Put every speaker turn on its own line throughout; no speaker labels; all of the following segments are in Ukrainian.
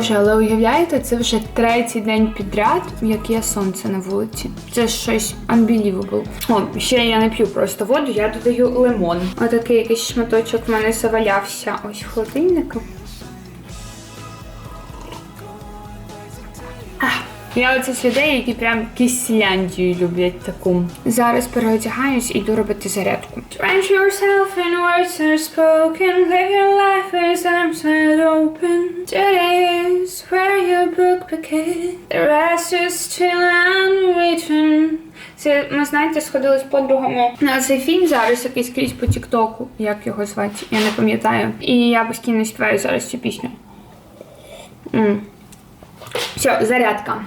Боже, але уявляєте, це вже третій день підряд, як є сонце на вулиці. Це щось unbelievable. О, ще я не п'ю просто воду, я додаю лимон. Отакий якийсь шматочок в мене завалявся ось в. Я оце з людей, які прям Кисляндію люблять таку. Зараз переодягаюсь і йду робити зарядку. Yourself in words that are spoken. Live your life as arms wide open. Today's where your book began. The rest is still unwritten. Це ми знаєте, сходили з подругами на цей фільм зараз якийсь скрізь по Тіктоку. Як його звати? Я не пам'ятаю. І я постійно співаю зараз цю пісню. М. Все, зарядка.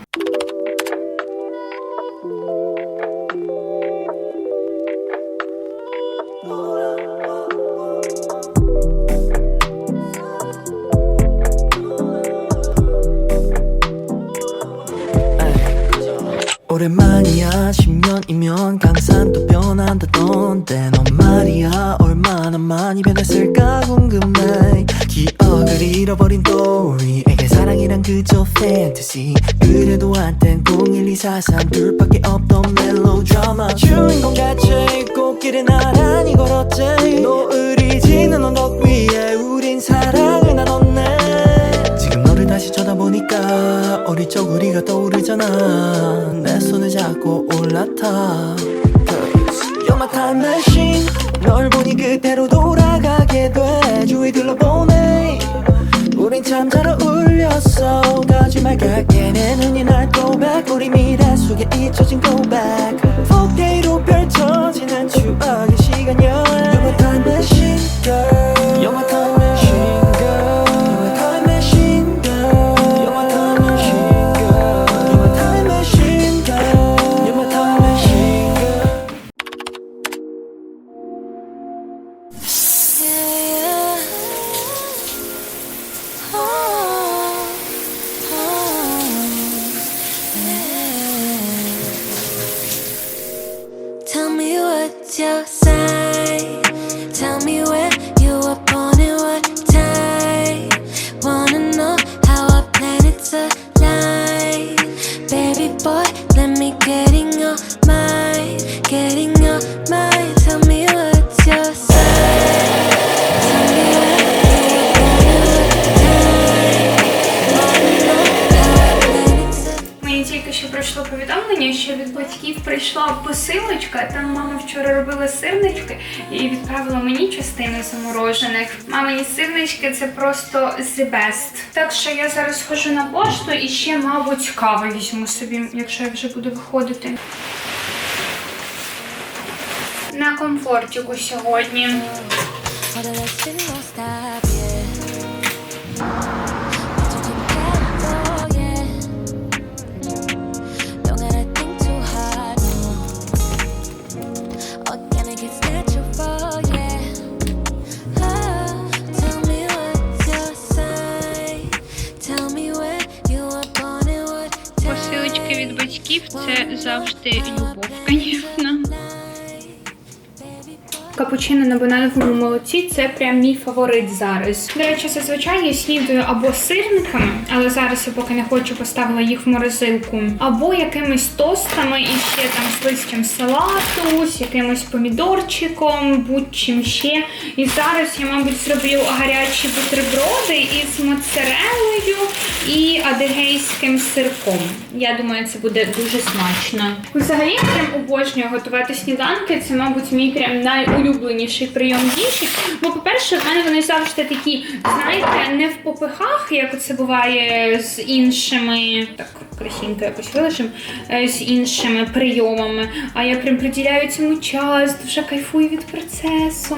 오랜만이야 10년이면 강산 또 변한다던데 넌 말이야 얼마나 많이 변했을까 궁금해 기억을 잃어버린 또리에게 사랑이란 그저 fantasy. 그래도 한땐 01243 둘밖에 없던 멜로드라마 주인공 같이 꽃길을 나란히 걸었지. 노을이 지는 언덕 위에 우린 사랑을 나눴네. 지금 너를 다시 쳐다보니까 어릴 적 우리가 떠오르잖아. 내 손을 잡고 올라타. You're my time machine. 널 보니 그대로 돌아가게 돼. 주위 둘러보네 우린 참잘 어울렸어 거짓말 같게 내 눈이 날 고백. 우리 미래 속에 잊혀진 고백
мені частину заморожених. Мамині сирнички це просто the best. Так що я зараз схожу на пошту і ще, мабуть, кави візьму собі, якщо я вже буду виходити. На комфортіку сьогодні. Батьків це завжди любов, звісно. Капучино на банановому молоці це прям мій фаворит зараз. До речі, зазвичай я снідаю або сирниками, але зараз я поки не хочу поставила їх в морозилку, або якимись тостами і ще там з листям салату, з якимось помідорчиком, будь-чим ще. І зараз я, мабуть, зроблю гарячі бутерброди із моцарелою і адигейським сирком. Я думаю, це буде дуже смачно. Взагалі, я прям обожнюю готувати сніданки. Це, мабуть, мій прям найулюбленіший прийом їжі. Бо, по-перше, в мене вони завжди такі, знаєте, не в попихах, як це буває з іншими. Так, красінько якось вилежим, е, з іншими прийомами. А я прям приділяю цьому час, дуже кайфую від процесу.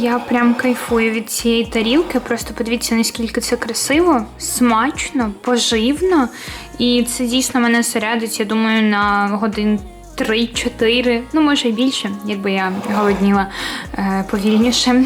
Я прям кайфую від цієї тарілки. Просто подивіться, наскільки це красиво, смачно, поживно. І це дійсно мене зарядить, я думаю, на годин 3-4, ну може і більше, якби я голодніла е, повільніше.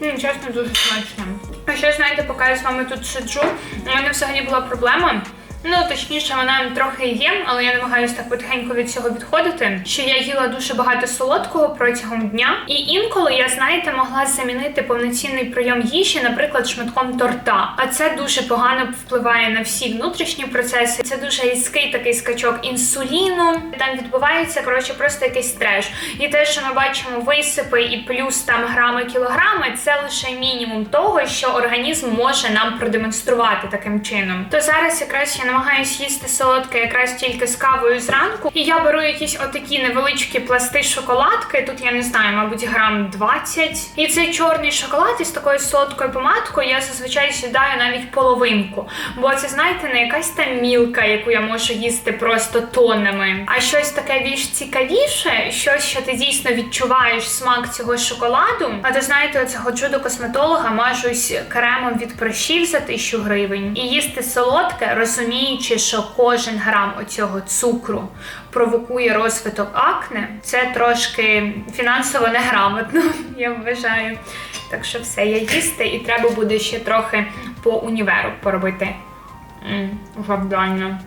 Чесно, дуже смачно. А ще знаєте, поки я з вами тут сиджу, у мене взагалі була проблема. Ну, точніше, вона трохи є, але я намагаюся так потихеньку від цього відходити. Що я їла дуже багато солодкого протягом дня, і інколи я, знаєте, могла замінити повноцінний прийом їжі, наприклад, шматком торта. А це дуже погано впливає на всі внутрішні процеси. Це дуже різкий такий скачок інсуліну. Там відбувається коротше просто якийсь треш. І те, що ми бачимо висипи і плюс там грами кілограми, це лише мінімум того, що організм може нам продемонструвати таким чином. То зараз якраз я намагаюся їсти солодке якраз тільки з кавою зранку. І я беру якісь отакі невеличкі пласти шоколадки. Тут я не знаю, мабуть, грам 20. І цей чорний шоколад із такою солодкою помадкою я зазвичай сідаю навіть половинку. Бо це, знаєте, не якась там мілка, яку я можу їсти просто тоннами, а щось таке більш цікавіше, щось, що ти дійсно відчуваєш смак цього шоколаду. А то знаєте, оце ходжу до косметолога, мажусь кремом від прищів за тисячу гривень. І їсти солодке, розуміючи, що кожен грам оцього цукру провокує розвиток акне, це трошки фінансово неграмотно, я вважаю. Так що все, я їсти, і треба буде ще трохи по універу поробити. Завдання.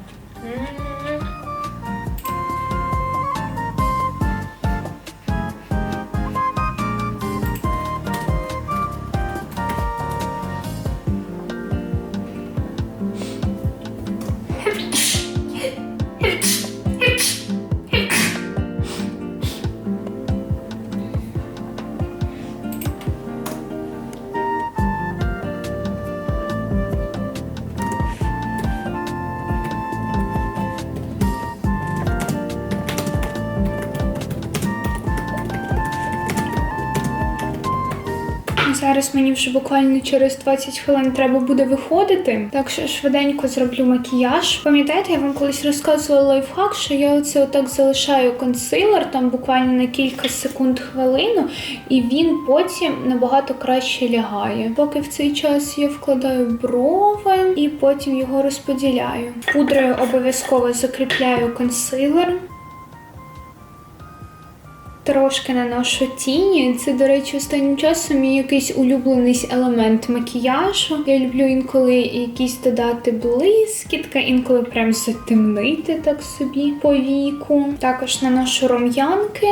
Зараз мені вже буквально через 20 хвилин треба буде виходити. Так що швиденько зроблю макіяж. Пам'ятаєте, я вам колись розказувала лайфхак, що я оце отак залишаю консилер там буквально на кілька секунд хвилину, і він потім набагато краще лягає. Поки в цей час я вкладаю брови і потім його розподіляю. Пудрою обов'язково закріпляю консилер. Трошки наношу тіні. Це, до речі, останнім часом мій якийсь улюблений елемент макіяжу. Я люблю інколи якісь додати блискітка, інколи прям затемнити так собі по віку. Також наношу рум'янки.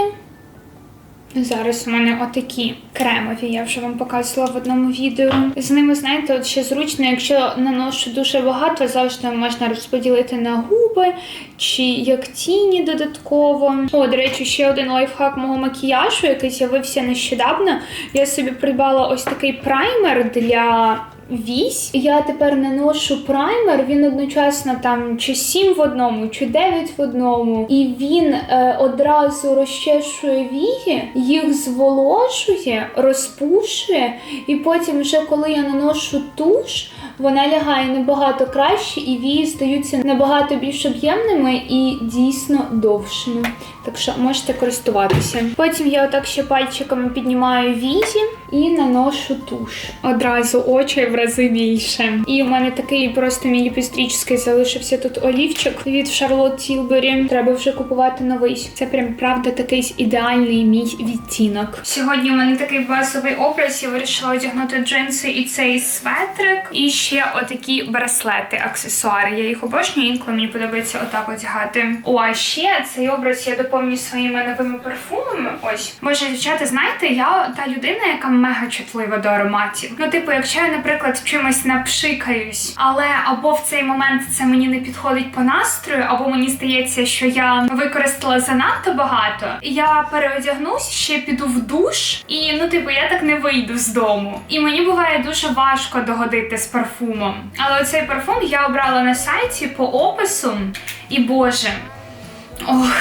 Зараз у мене отакі кремові, я вже вам показувала в одному відео. З ними, знаєте, от ще зручно, якщо наношу дуже багато, завжди можна розподілити на губи чи як тіні додатково. О, до речі, ще один лайфхак мого макіяжу, який з'явився нещодавно. Я собі придбала ось такий праймер для. Вісь. Я тепер наношу праймер, він одночасно там чи 7 в одному, чи 9 в одному. І він е, одразу розчешує вії, їх зволожує, розпушує. І потім, вже коли я наношу туш, вона лягає набагато краще, і вії здаються набагато більш об'ємними і дійсно довшими. Так що можете користуватися. Потім я отак ще пальчиками піднімаю візі і наношу туш. Одразу очі в рази більше. І у мене такий просто мій ліпістрічський залишився тут олівчик від Charlotte Tilbury. Треба вже купувати новий. Це прям правда такий ідеальний мій відтінок. Сьогодні у мене такий базовий образ. Я вирішила одягнути джинси і цей светрик. І ще отакі браслети, аксесуари. Я їх обожнюю, інколи мені подобається отак одягати. О, а ще цей образ я доповню своїми новими парфумами. Ось. Боже, дівчата, знаєте, я та людина, яка мега чутлива до ароматів. Ну, типу, якщо я, наприклад, чимось напшикаюсь, але або в цей момент це мені не підходить по настрою, або мені здається, що я використала занадто багато, я переодягнусь, ще піду в душ, і ну, типу, я так не вийду з дому. І мені буває дуже важко догодити з парфумом. Але оцей парфум я обрала на сайті по опису, і боже. Ох,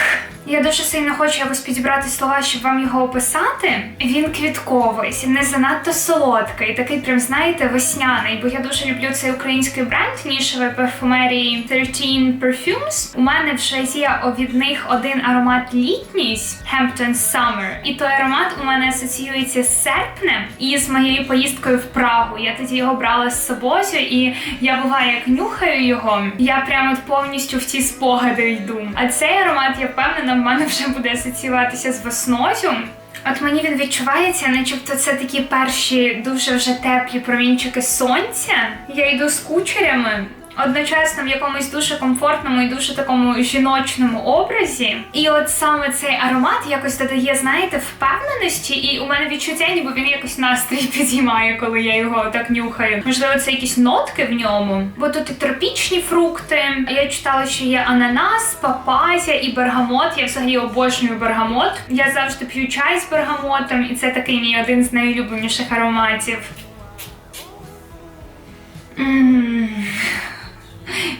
Я дуже сильно хочу якось підібрати слова, щоб вам його описати. Він квітковий, не занадто солодкий, такий прям, знаєте, весняний, бо я дуже люблю цей український бренд нішевої парфумерії 13 Perfumes. У мене вже є від них один аромат літність Hampton Summer. І той аромат у мене асоціюється з серпнем і з моєю поїздкою в Прагу. Я тоді його брала з собою, і я буває, як нюхаю його, я прямо повністю в ці спогади йду. А цей аромат, я впевнена, в мене вже буде асоціюватися з весною. От мені він відчувається, начебто це такі перші дуже вже теплі промінчики сонця. Я йду з кучерями. Одночасно в якомусь дуже комфортному і дуже такому жіночному образі. І от саме цей аромат якось додає, знаєте, впевненості, і у мене відчуття, ніби він якось настрій підіймає, коли я його так нюхаю. Можливо, це якісь нотки в ньому, бо тут і тропічні фрукти. Я читала, що є ананас, папайя і бергамот. Я взагалі обожнюю бергамот. Я завжди п'ю чай з бергамотом, і це такий мій один з найулюбленіших ароматів. М.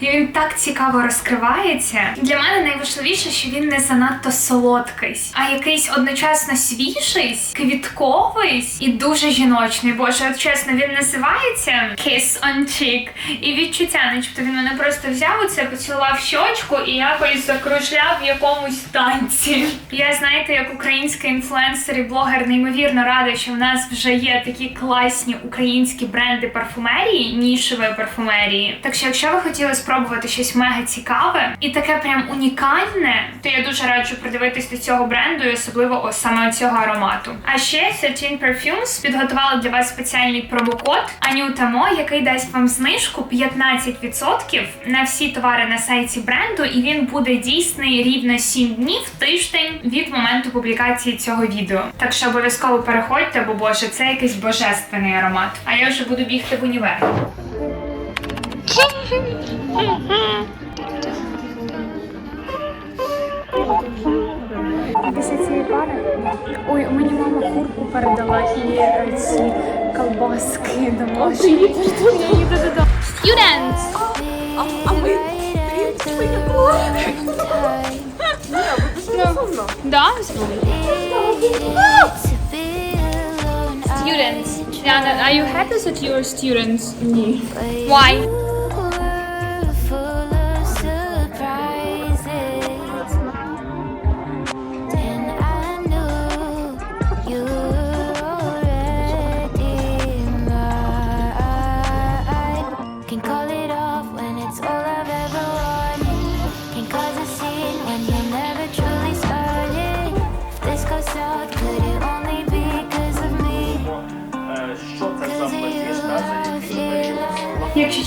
І він так цікаво розкривається. Для мене найважливіше, що він не занадто солодкий, а якийсь одночасно свіжий, квітковий і дуже жіночний. Боже, от чесно, він називається Kiss on Cheek. І відчуття, начебто він мене просто взяв оце, поцілував щочку і якось закружляв в якомусь танці. Я знаєте, як український інфлюенсер і блогер неймовірно рада, що в нас вже є такі класні українські бренди парфумерії, нішевої парфумерії. Так що, якщо ви хотіли спробувати щось мега цікаве і таке прям унікальне, то я дуже раджу придивитись до цього бренду, і особливо ось саме цього аромату. А ще 13 Perfumes підготувала для вас спеціальний промокод Анютамо, який дасть вам знижку 15% на всі товари на сайті бренду, і він буде дійсний рівно 7 днів тиждень від моменту публікації цього відео. Так що обов'язково переходьте, бо боже, це якийсь божественний аромат. А я вже буду бігти в універ. Після цієї пари. Ой, мені мама курку передала і е, ці колбаски домашні. Я їду додому. Students!
А ми
Да? Students. Diana, are you happy that you're students? Ні. Why?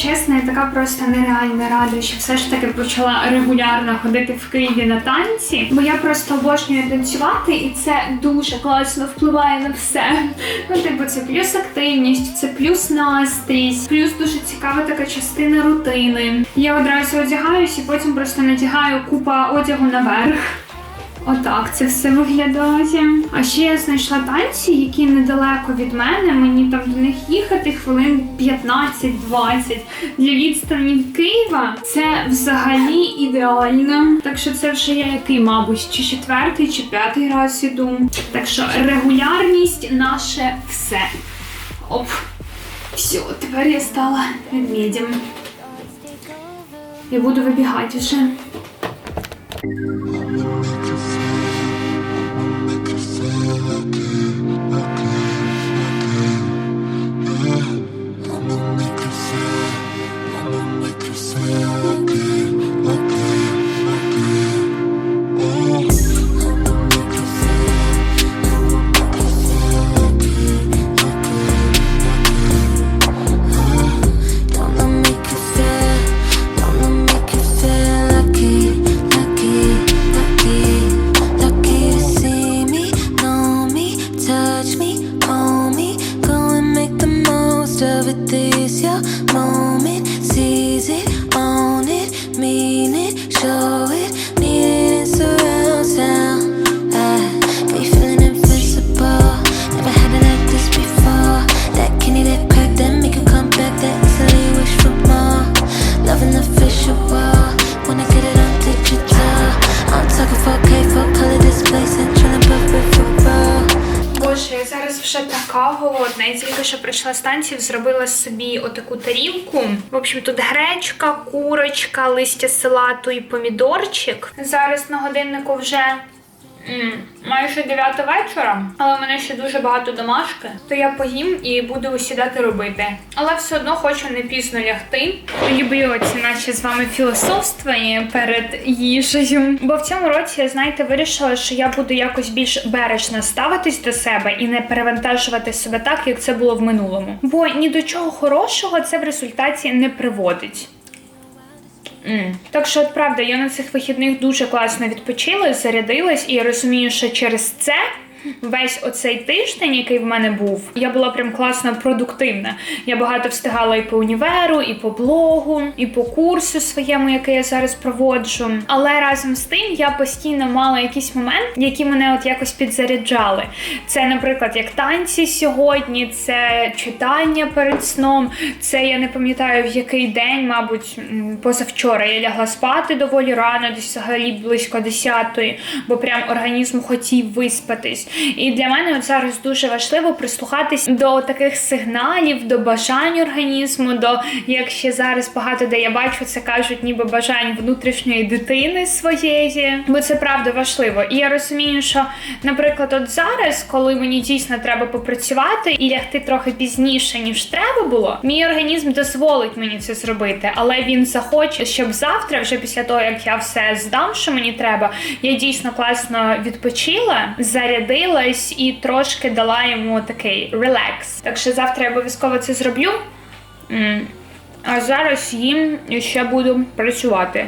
Чесно, я така просто нереально рада, що все ж таки почала регулярно ходити в Києві на танці, бо я просто обожнюю танцювати, і це дуже класно впливає на все. Ну, типу, це плюс активність, це плюс настрій, плюс дуже цікава така частина рутини. Я одразу одягаюсь і потім просто надягаю купа одягу наверх. Отак це все виглядає. А ще я знайшла танці, які недалеко від мене. Мені там до них їхати хвилин 15-20. Для відстані Києва це взагалі ідеально. Так що це вже я який, мабуть, чи четвертий, чи п'ятий раз іду. Так що регулярність наше все. Оп. Все, тепер я стала медведем. Я буду вибігати вже. Like a з танців, зробила собі отаку тарілку. В общем, тут гречка, курочка, листя салату і помідорчик. Зараз на годиннику вже майже 9 вечора, але в мене ще дуже багато домашки. То я поїм і буду сідати робити. Але все одно хочу не пізно лягти. Люблю ці наші з вами філософствування перед їжею. Бо в цьому році, знаєте, вирішила, що я буду якось більш бережно ставитись до себе і не перевантажувати себе так, як це було в минулому. Бо ні до чого хорошого це в результаті не приводить. М. Так що, от правда, я на цих вихідних дуже класно відпочила, зарядилась, і я розумію, що через це. Весь оцей тиждень, який в мене був, я була прям класно продуктивна. Я багато встигала і по універу, і по блогу, і по курсу своєму, який я зараз проводжу. Але разом з тим я постійно мала якийсь момент, які мене от якось підзаряджали. Це, наприклад, як танці сьогодні, це читання перед сном. Це я не пам'ятаю в який день, мабуть, позавчора я лягла спати доволі рано, десь взагалі близько 10-ї, бо прям організм хотів виспатись. І для мене зараз дуже важливо прислухатись до таких сигналів, до бажань організму, до як ще зараз багато де я бачу, це кажуть, ніби бажань внутрішньої дитини своєї, бо це правда важливо. І я розумію, що, наприклад, от зараз, коли мені дійсно треба попрацювати і лягти трохи пізніше, ніж треба було, мій організм дозволить мені це зробити, але він захоче, щоб завтра, вже після того як я все здам, що мені треба, я дійсно класно відпочила, зарядилась і трошки дала йому такий релакс. Так що завтра я обов'язково це зроблю. А зараз їм ще буду працювати.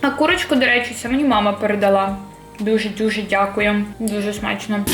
А курочку, до речі, це мені мама передала. Дуже дуже дякую. Дуже смачно.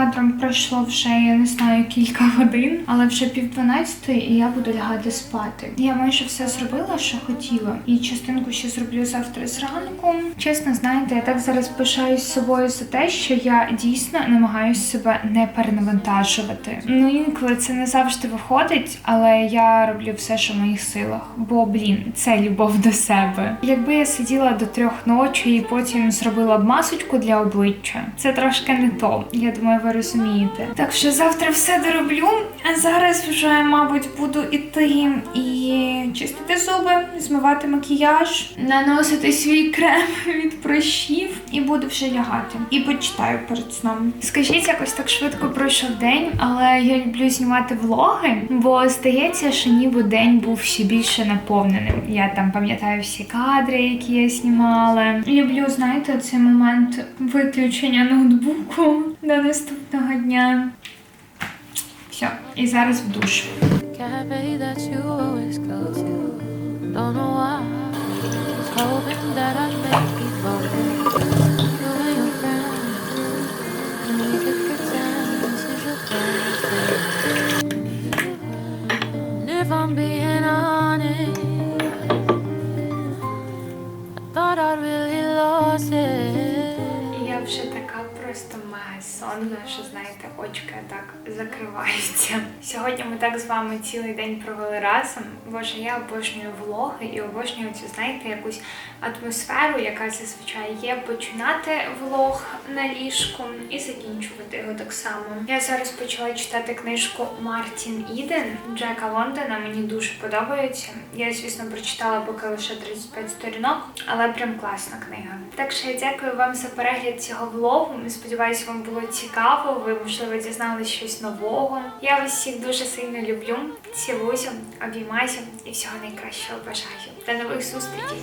Кадром пройшло вже, я не знаю, кілька годин, але вже пів дванадцятої, і я буду лягати спати. Я майже все зробила, що хотіла, і частинку ще зроблю завтра зранку. Чесно, знаєте, я так зараз пишаюсь собою за те, що я дійсно намагаюся себе не перенавантажувати. Ну інколи це не завжди виходить, але я роблю все, що в моїх силах. Бо блін, це любов до себе. Якби я сиділа до трьох ночі і потім зробила б масочку для обличчя, це трошки не то. Я думаю, ви розумієте. Так що завтра все дороблю, а зараз вже, мабуть, буду іти і чистити зуби, змивати макіяж, наносити свій крем від прищів і буду вже лягати. І почитаю перед сном. Скажіть, якось так швидко пройшов день, але я люблю знімати влоги, бо здається, що ніби день був ще більше наповненим. Я там пам'ятаю всі кадри, які я знімала. Люблю, знаєте, цей момент виключення ноутбуку до наступного дня. Все, і зараз в душ.
cafe that you
що знаєте, очка так закриваються. Сьогодні ми так з вами цілий день провели разом. Боже, я обожнюю влоги і обожнюю цю, знаєте, якусь атмосферу, яка зазвичай є. Починати влог на ліжку і закінчувати його так само. Я зараз почала читати книжку Мартін Іден Джека Лондона. Мені дуже подобається. Я, звісно, прочитала поки лише 35 сторінок, але прям класна книга. Так що я дякую вам за перегляд цього влогу. Сподіваюсь, вам було цікаво. Ви можливо дізналися щось нового. Я вас всіх дуже сильно люблю. Цілуюся, обіймаюся і всього найкращого бажаю. До нових зустрічей!